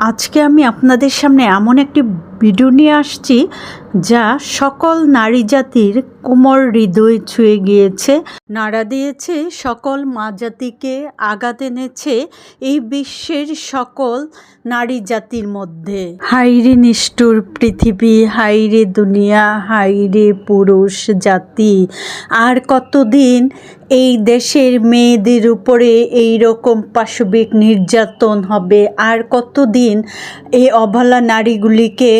আজকে আমি আপনাদের সামনে এমন একটি ভিডিও নিয়ে আসছি, যা সকল নারী জাতির কোমর হৃদয় ছুঁয়ে গিয়েছে। নাড়া দিয়েছে সকল মা জাতিকে, আঘাত এনেছে এই বিশ্বের সকল নারী জাতির মধ্যে। হাইরে নিষ্ঠুর পৃথিবী, হাইরে দুনিয়া, হাইরে পুরুষ জাতি। আর কতদিন এই দেশের মেয়েদের উপরে এই রকম পাশবিক নির্যাতন হবে? আর কতদিন এই অবহেলা নারীগুলিকে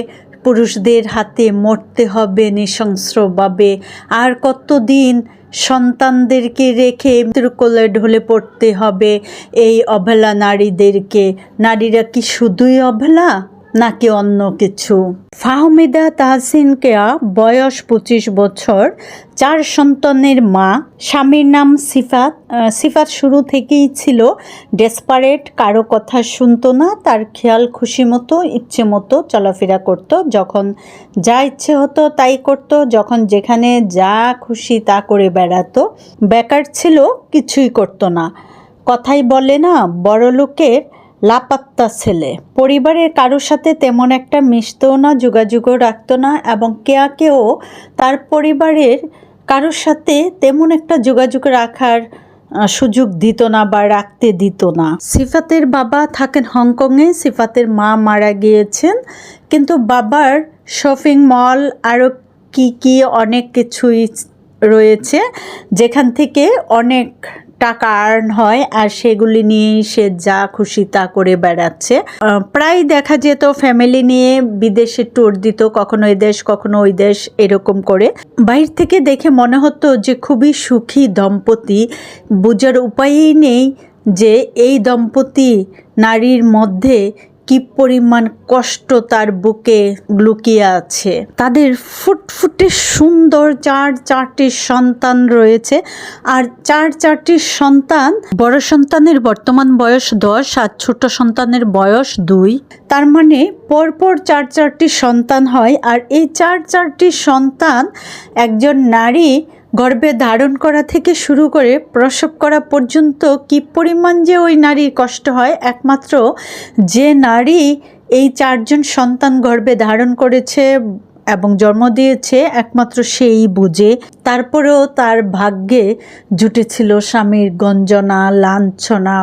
পুরুষদের হাতে মরতে হবে নৃশংস্রভাবে আর কতদিন সন্তানদেরকে রেখে মৃত্যুকোলে ঢলে পড়তে হবে? এই অবহেলা নারীদেরকে। নারীরা কি শুধুই অবলা নাকি অন্য কিছু? ফাহমিদা তাহসিন কেয়া বয়স পঁচিশ বছর। চার সন্তানের মা। স্বামীর নাম সিফাত। সিফাত শুরু থেকেই ছিল ডেসপারেট, কারও কথা শুনতো না, তার খেয়াল খুশি মতো, ইচ্ছে মতো চলাফেরা করতো। যখন যা ইচ্ছে হতো তাই করতো, যখন যেখানে যা খুশি তা করে বেড়াতো। বেকার ছিল, কিছুই করতো না। কথাই বলে না বড় লোকের লাপাত্তা ছেলে। পরিবারের কারোর সাথে তেমন একটা মিশতেও না, যোগাযোগও রাখতো না এবং কেয়াকেও তার পরিবারের কারোর সাথে তেমন একটা যোগাযোগ রাখার সুযোগ দিত না বা রাখতে দিত না। সিফাতের বাবা থাকেন হংকংয়ে, সিফাতের মা মারা গিয়েছেন। কিন্তু বাবার শপিং মল আরও কি কি অনেক কিছুই রয়েছে, যেখান থেকে অনেক টাকা আর্ন হয় আর সেগুলি নিয়েই সে যা খুশি তা করে বেড়াচ্ছে। প্রায় দেখা যেত ফ্যামিলি নিয়ে বিদেশে ট্যুর দিত, কখনো এদেশ দেশ, কখনো ওই দেশ, এরকম করে। বাইর থেকে দেখে মনে হতো যে খুবই সুখী দম্পতি। বোঝার উপায়ই নেই যে এই দম্পতি নারীর মধ্যে কি পরিমাণ কষ্ট তার বুকে লুকিয়ে আছে। তাদের ফুটফুটে সুন্দর চার চারটি সন্তান রয়েছে আর চার চারটি সন্তান বড় সন্তানের বর্তমান বয়স দশ আর ছোট সন্তানের বয়স দুই। তার মানে পরপর চার চারটি সন্তান হয় আর এই চার চারটি সন্তান একজন নারী গর্ভে ধারণ করা থেকে শুরু করে প্রসব করা পর্যন্ত কি পরিমাণ যে ওই নারীর কষ্ট হয়, একমাত্র যে নারী এই চারজন সন্তান গর্ভে ধারণ করেছে এবং জন্ম দিয়েছে, একমাত্র সেই বুঝে। তারপরেও তার ভাগ্যে জুটেছিল স্বামীর গঞ্জনা, লাঞ্ছনা,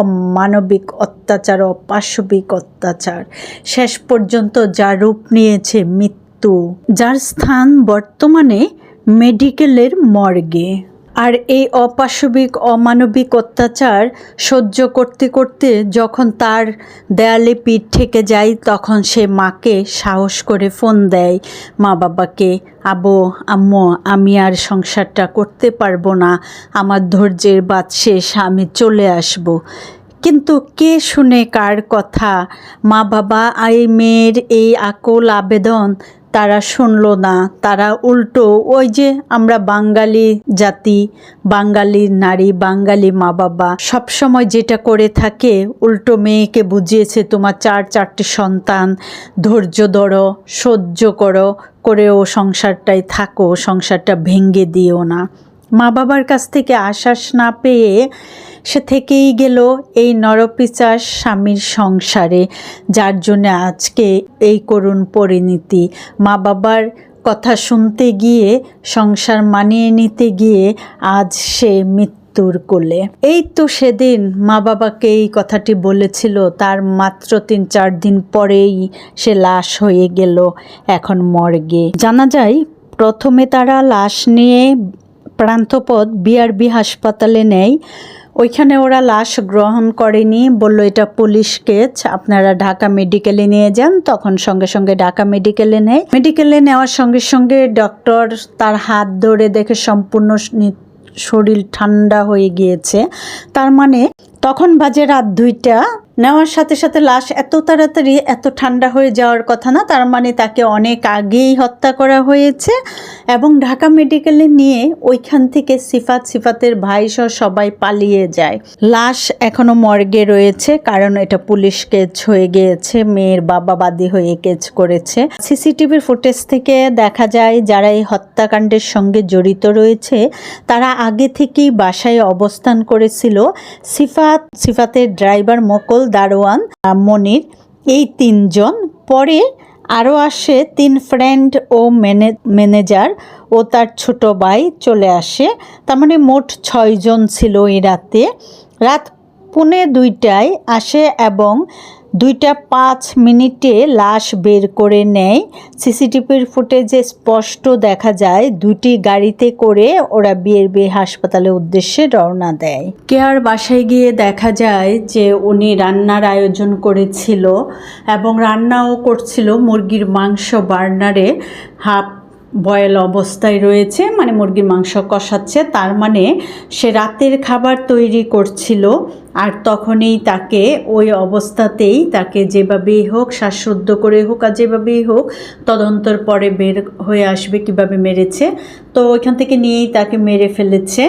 অমানবিক অত্যাচার, অপাশবিক অত্যাচার। শেষ পর্যন্ত যা রূপ নিয়েছে মৃত্যু। যার স্থান বর্তমানে মেডিকেলের মর্গে। আর এই অপাশবিক, অমানবিক অত্যাচার সহ্য করতে করতে যখন তার দেয়ালে পিঠ থেকে যায়, তখন সে মাকে সাহস করে ফোন দেয়, মা বাবাকে, আবো, আম্মু, আমি আর সংসারটা করতে পারব না, আমার ধৈর্যের বাদ শেষ, আমি চলে আসব। কিন্তু কে শুনে কার কথা? মা বাবা, এই মেয়ের এই আকল আবেদন তারা শুনল না। তারা উল্টো, ওই যে আমরা বাঙালি জাতি, বাঙালি নারী, বাঙালি মা বাবা সবসময় যেটা করে থাকে, উল্টো মেয়েকে বুঝিয়েছে, তোমার চার, চারটি সন্তান, ধৈর্য ধরো, সহ্য করো করেও সংসারটায় থাকো, সংসারটা ভেঙে দিও না। মা বাবার কাছ থেকে আশ্বাস না পেয়ে সে থেকেই গেল এই নরপিচার স্বামীর সংসারে, যার জন্য আজকে এই করুণ পরিণতি। মা বাবার কথা শুনতে গিয়ে, সংসার মানিয়ে নিতে গিয়ে আজ সে মৃত্যুর কোলে। এই তো সেদিন মা বাবাকে এই কথাটি বলেছিল, তার মাত্র তিন চার দিন পরেই সে লাশ হয়ে গেল এখন মর্গে। জানা যায়, প্রথমে তারা লাশ নিয়ে প্রান্তপদ বিআরবি হাসপাতালে নেয়। ওইখানে ওরা লাশ গ্রহণ করেনি। বলল, এটা পুলিশ কেচ আপনারা ঢাকা মেডিকেলে নিয়ে যান। তখন সঙ্গে সঙ্গে ঢাকা মেডিকেলে নেয়। মেডিকেলে নেওয়ার সঙ্গে সঙ্গে ডক্টর তার হাত ধরে দেখে সম্পূর্ণ শরীর ঠান্ডা হয়ে গিয়েছে। তার মানে তখন বাজে রাত দুইটা। নেওয়ার সাথে সাথে লাশ এত তাড়াতাড়ি, এত ঠান্ডা হয়ে যাওয়ার কথা না, তার মানে তাকে অনেক আগেই হত্যা করা হয়েছে এবং ঢাকা মেডিকেলে নিয়ে ওইখান থেকে সিফাত সিফাতের ভাই সহ সবাই পালিয়ে যায়। লাশ এখনও মর্গে রয়েছে, কারণ এটা পুলিশ কেচ হয়ে গিয়েছে, মেয়ের বাবা বাদী হয়ে কেজ করেছে। সিসিটিভির ফুটেজ থেকে দেখা যায়, যারা এই হত্যাকাণ্ডের সঙ্গে জড়িত রয়েছে, তারা আগে থেকেই বাসায় অবস্থান করেছিল। সিফাত সিফাতের ড্রাইভার মকল দারোয়ান মনির, এই তিনজন। পরে আরও আসে তিন ফ্রেন্ড ও ম্যানে ম্যানেজার ও তার ছোট ভাই চলে আসে। তার মানে মোট ছয়জন ছিল এই রাতে। রাত পুনে দুইটায় আসে এবং দুইটা পাঁচ মিনিটে লাশ বের করে নেয়। সিসিটিভির ফুটেজে স্পষ্ট দেখা যায় দুটি গাড়িতে করে ওরা বিয়ের বিয়ে হাসপাতালের উদ্দেশ্যে রওনা দেয়। কেয়ার বাসায় গিয়ে দেখা যায় যে উনি রান্নার আয়োজন করেছিল এবং রান্নাও করছিল। মুরগির মাংস বার্নারে হাফ বয়েল অবস্থায় রয়েছে মানে মুরগির মাংস কষাচ্ছে। তার মানে সে রাতের খাবার তৈরি করছিল। আর তখনই তাকে ওই অবস্থাতেই তাকে যেভাবেই হোক, শ্বাসরুদ্ধ করে হোক আর যেভাবেই হোক, তদন্তর পরে বের হয়ে আসবে কীভাবে মেরেছে তো ওইখান থেকে নিয়েই তাকে মেরে ফেলেছে।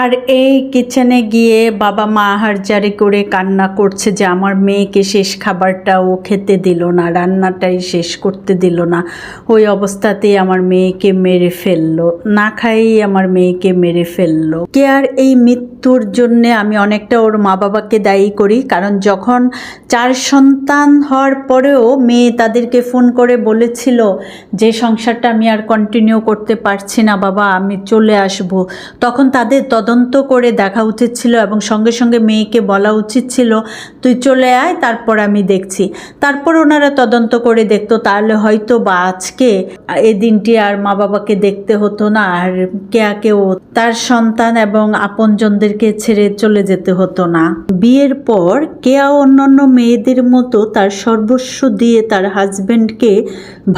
আর এই কিচেনে গিয়ে বাবা মা আহার জারি করে কান্না করছে যে, আমার মেয়েকে শেষ খাবারটা ও খেতে দিল না, রান্নাটাই শেষ করতে দিল না। ওই অবস্থাতেই আমার মেয়েকে মেরে ফেলল। না খাইয়েই আমার মেয়েকে মেরে ফেলল। কে আর এই মৃত্যুর জন্যে আমি অনেকটা ওর মা বাবাকে দায়ী করি, কারণ যখন চার সন্তান হওয়ার পরেও মেয়ে তাদেরকে ফোন করে বলেছিল যে, সংসারটা আমি আর কন্টিনিউ করতে পারছি না বাবা, আমি চলে আসব। তখন তাদের তদন্ত করে দেখা উচিত ছিল এবং সঙ্গে সঙ্গে মেয়েকে বলা উচিত ছিল, তুই চলে আয়, তারপর আমি দেখছি। তারপর ওনারা তদন্ত করে দেখতো, তাহলে হয়তো বা আজকে এই দিনটি আর মা বাবাকে দেখতে হতো না, আর কেয়াকেও তার সন্তান এবং আপনজনদেরকে ছেড়ে চলে যেতে হতো না। বিয়ের পর কেয়া অন্যান্য মেয়েদের মতো তার সর্বস্ব দিয়ে তার হাজব্যান্ডকে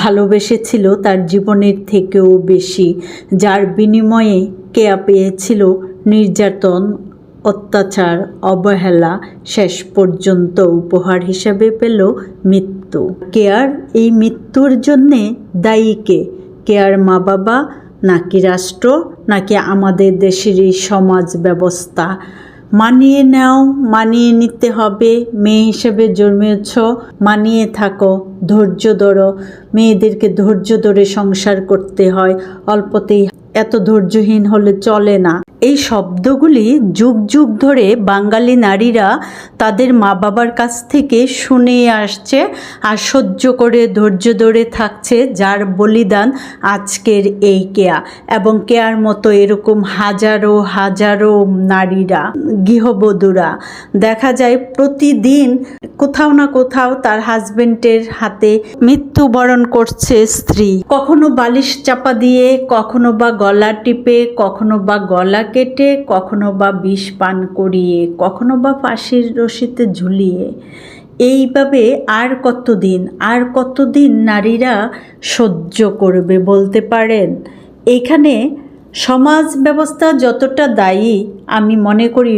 ভালোবেসেছিল, তার জীবনের থেকেও বেশি। যার বিনিময়ে কেয়া পেয়েছিল নির্যাতন, অত্যাচার, অবহেলা শেষ পর্যন্ত উপহার হিসাবে পেল মৃত্যু। কেয়ার এই মৃত্যুর জন্যে দায়ীকে কেয়ার মা বাবা, নাকি রাষ্ট্র, নাকি আমাদের দেশের এই সমাজ ব্যবস্থা? মানিয়ে নাও, মানিয়ে নিতে হবে। মেয়ে হিসেবে জন্মেছ, মানিয়ে থাকো, ধৈর্য ধরো। মেয়েদেরকে ধৈর্য ধরে সংসার করতে হয়। অল্পতেই এত ধৈর্যহীন হলে চলে না। এই শব্দগুলি যুগ যুগ ধরে বাঙালি নারীরা তাদের মা বাবার কাছ থেকে শুনে আসছে আর সহ্য করে, ধৈর্য ধরে থাকছে যার বলিদান আজকের এই কেয়া এবং কেয়ার মতো এরকম হাজারো হাজারো নারীরা, গৃহবধূরা। দেখা যায় প্রতিদিন কোথাও না কোথাও তার হাজবেন্ডের হাতে মৃত্যুবরণ করছে স্ত্রী। কখনো বালিশ চাপা দিয়ে, কখনো বা গলা টিপে, কখনো বা গলা কেটে কখনো বা বিষ পান করিয়ে, কখনো বা ফাঁসির রশিতে ঝুলিয়ে, এইভাবে আর কতদিন আর কতদিন নারীরা সহ্য করবে বলতে পারেন? এখানে সমাজ ব্যবস্থা যতটা দায়ী, আমি মনে করি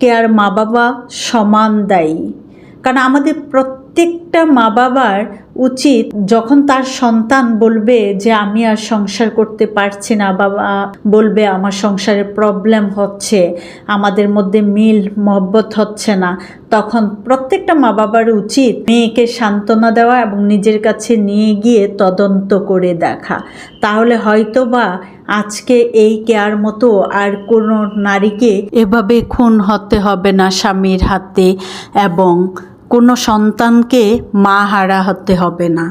কে আর মা বাবা সমান দায়ী। কারণ আমাদের প্রত্যেকটা মা বাবার উচিত যখন তার সন্তান বলবে যে, আমি আর সংসার করতে পারছি না বাবা বলবে, আমার সংসারে প্রবলেম হচ্ছে, আমাদের মধ্যে মিল মহব্বত হচ্ছে না। তখন প্রত্যেকটা মা বাবার উচিত মেয়েকে সান্ত্বনা দেওয়া এবং নিজের কাছে নিয়ে গিয়ে তদন্ত করে দেখা। তাহলে হয়তো বা আজকে এই কেয়ার মতো আর কোনো নারীকে এভাবে খুন হতে হবে না স্বামীর হাতে এবং কোনো সন্তানকে মা হারা হতে হবে না।